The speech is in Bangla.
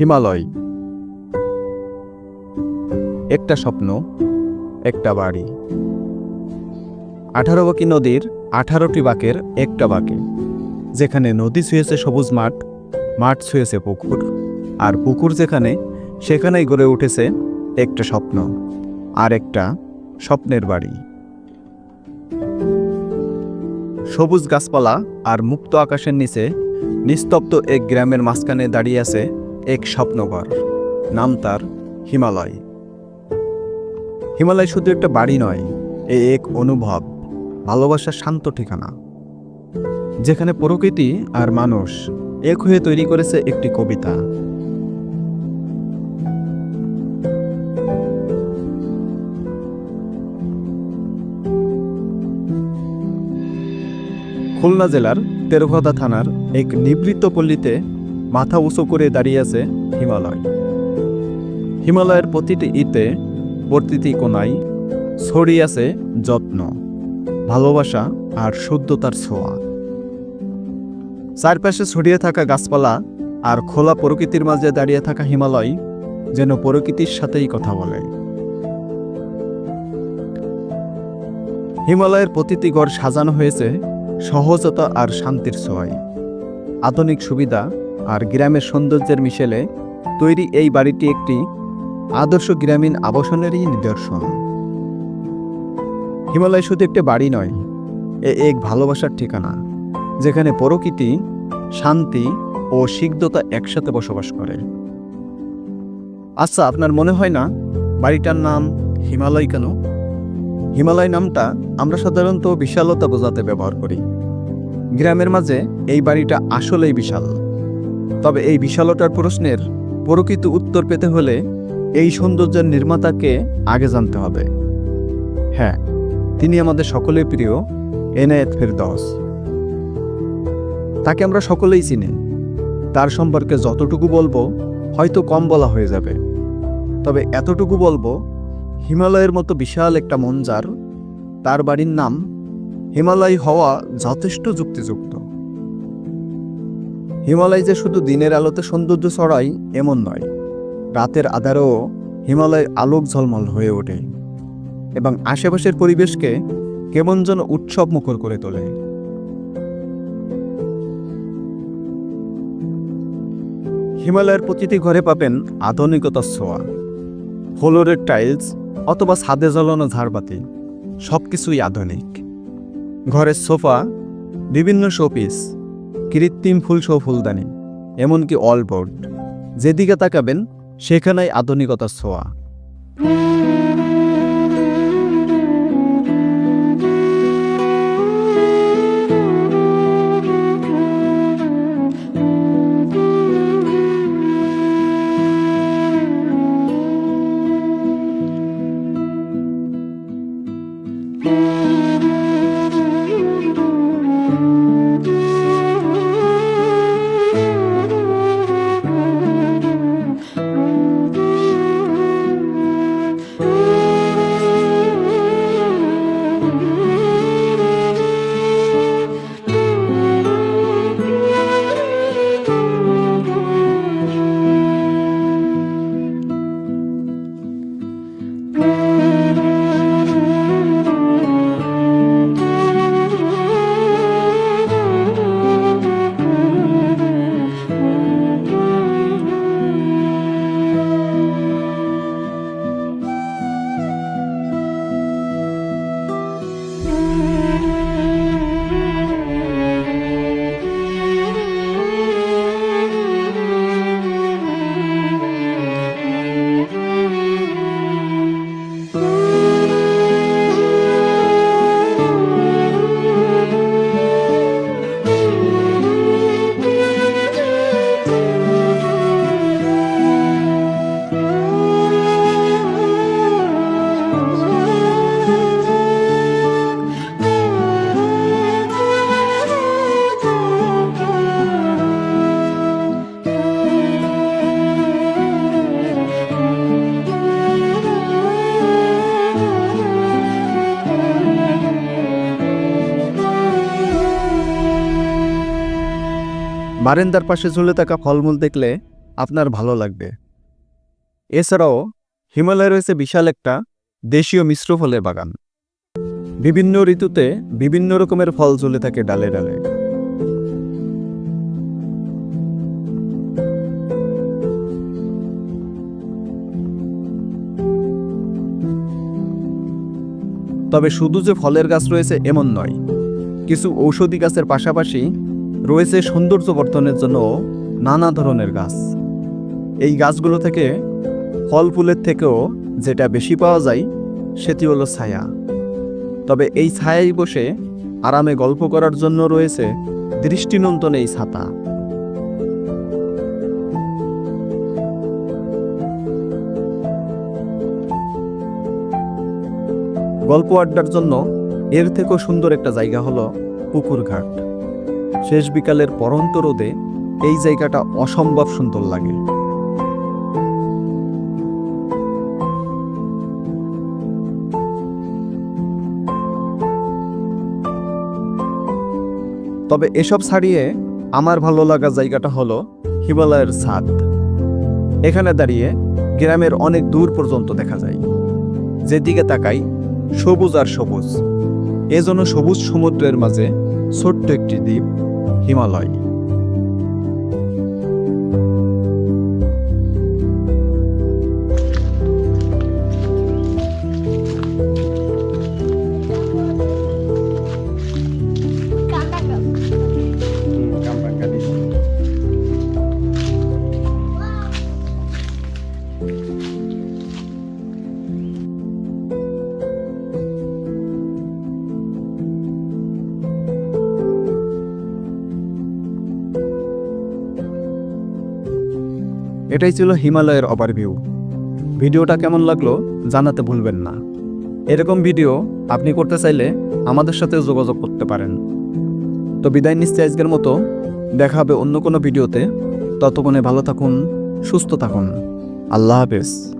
হিমালয়। একটা স্বপ্ন, একটা বাড়ি। আঠারো বাকি নদীর আঠারোটি বাঁকের একটা বাঁকে, যেখানে নদী ছুঁয়েছে সবুজ মাঠ মাঠ ছুঁয়েছে পুকুর, আর পুকুর যেখানে, সেখানেই গড়ে উঠেছে একটা স্বপ্ন, আর একটা স্বপ্নের বাড়ি। সবুজ গাছপালা আর মুক্ত আকাশের নিচে নিস্তব্ধ এক গ্রামের মাঝখানে দাঁড়িয়ে আছে এক স্বপ্নঘর। নাম তার হিমালয়। হিমালয় শুধু একটা বাড়ি নয়, এ এক অনুভব, ভালোবাসার শান্ত ঠিকানা। যেখানে প্রকৃতি আর মানুষ এক হয়ে তৈরি করেছে একটি কবিতা। খুলনা জেলার তেরোঘদা থানার এক নিবৃত্ত পল্লীতে মাথা উঁচু করে দাঁড়িয়ে আছে হিমালয়। হিমালয়ের প্রতিটি ইতে প্রতিটি কোনায় ছড়িয়ে আছে যত্ন, ভালোবাসা আর শুদ্ধতার ছোঁয়া। চারপাশে ছড়িয়ে থাকা গাছপালা আর খোলা প্রকৃতির মাঝে দাঁড়িয়ে থাকা হিমালয় যেন প্রকৃতির সাথেই কথা বলে। হিমালয়ের প্রতিটি ঘর সাজানো হয়েছে সহজতা আর শান্তির ছোঁয়ায়। আধুনিক সুবিধা আর গ্রামের সৌন্দর্যের মিশেলে তৈরি এই বাড়িটি একটি আদর্শ গ্রামীণ আবাসনেরই নিদর্শন। হিমালয় শুধু একটি বাড়ি নয়, এ এক ভালোবাসার ঠিকানা, যেখানে প্রকৃতি, শান্তি ও সিদ্ধতা একসাথে বসবাস করে। আচ্ছা আপনার মনে হয় না বাড়িটার নাম হিমালয় কেন? হিমালয় নামটা আমরা সাধারণত বিশালতা বোঝাতে ব্যবহার করি। গ্রামের মাঝে এই বাড়িটা আসলেই বিশাল। তবে এই বিশালতার প্রশ্নের প্রকৃত উত্তর পেতে হলে এই সৌন্দর্যের নির্মাতাকে আগে জানতে হবে। হ্যাঁ তিনি আমাদের সকলের প্রিয় এনায়েত ফেরদৌস। তাকে আমরা সকলেই চিনি। তার সম্পর্কে যতটুকু বলব, হয়তো কম বলা হয়ে যাবে। তবে এতটুকু বলব, হিমালয়ের মতো বিশাল একটা মঞ্জার, তার বাড়ির নাম হিমালয় হওয়া যথেষ্ট যুক্তিযুক্ত। হিমালয় যে শুধু দিনের আলোতে সৌন্দর্য ছড়ায়, এমন নয়। রাতের আধারেও হিমালয় আলোক ঝলমল হয়ে ওঠে। এবং আশেপাশের পরিবেশকে কেমন যেন উৎসব মুখর করে তোলে। হিমালয়ের প্রতিটি ঘরে পাবেন আধুনিকতার ছোঁয়া। ফ্লোরের টাইলস অথবা ছাদে জ্বলানো ঝাড়বাতি সব কিছুই আধুনিক। ঘরের সোফা, বিভিন্ন শোপিস কৃত্রিম ফুলসহ ফুলদানি এমনকি অলবোর্ড। যেদিকে তাকাবেন সেখানেই আধুনিকতার ছোঁয়া। বারেন্দার পাশে ঝুলে থাকা ফলমূল দেখলে আপনার ভালো লাগবে। এছাড়াও হিমালয়ে রয়েছে বিশাল একটা দেশীয় মিশ্র ফলের বাগান। বিভিন্ন ঋতুতে বিভিন্ন রকমের ফল ঝুলে থাকে ডালে ডালে। তবে শুধু যে ফলের গাছ রয়েছে এমন নয়, কিছু ঔষধি গাছের পাশাপাশি রয়েছে সৌন্দর্য বর্ধনের জন্য নানা ধরনের গাছ। এই গাছগুলো থেকে ফল ফুলের থেকেও যেটা বেশি পাওয়া যায়, সেটি হলো ছায়া। তবে এই ছায়ায় বসে আরামে গল্প করার জন্য রয়েছে দৃষ্টিনন্দন এই ছাতা। গল্প আড্ডার জন্য এর থেকেও সুন্দর একটা জায়গা হলো পুকুর ঘাট। শেষ বিকালের পরন্ত রোদে এই জায়গাটা অসম্ভব সুন্দর লাগে। তবে এসব ছাড়িয়ে আমার ভালো লাগা জায়গাটা হলো হিমালয়ের ছাদ। এখানে দাঁড়িয়ে গ্রামের অনেক দূর পর্যন্ত দেখা যায়। যেদিকে তাকাই সবুজ আর সবুজ। এজন্য সবুজ সমুদ্রের মাঝে ছোট্ট একটি দ্বীপ হিমালয়। এটাই ছিল হিমালয়ের ওভারভিউ ভিডিওটা কেমন লাগল জানাতে ভুলবেন না। এরকম ভিডিও আপনি করতে চাইলে আমাদের সাথে যোগাযোগ করতে পারেন। তো বিদায় নিশ্চয় আজকের মতো। দেখা হবে অন্য কোনো ভিডিওতে। ততক্ষণে ভালো থাকুন, সুস্থ থাকুন। আল্লাহ হাফেজ।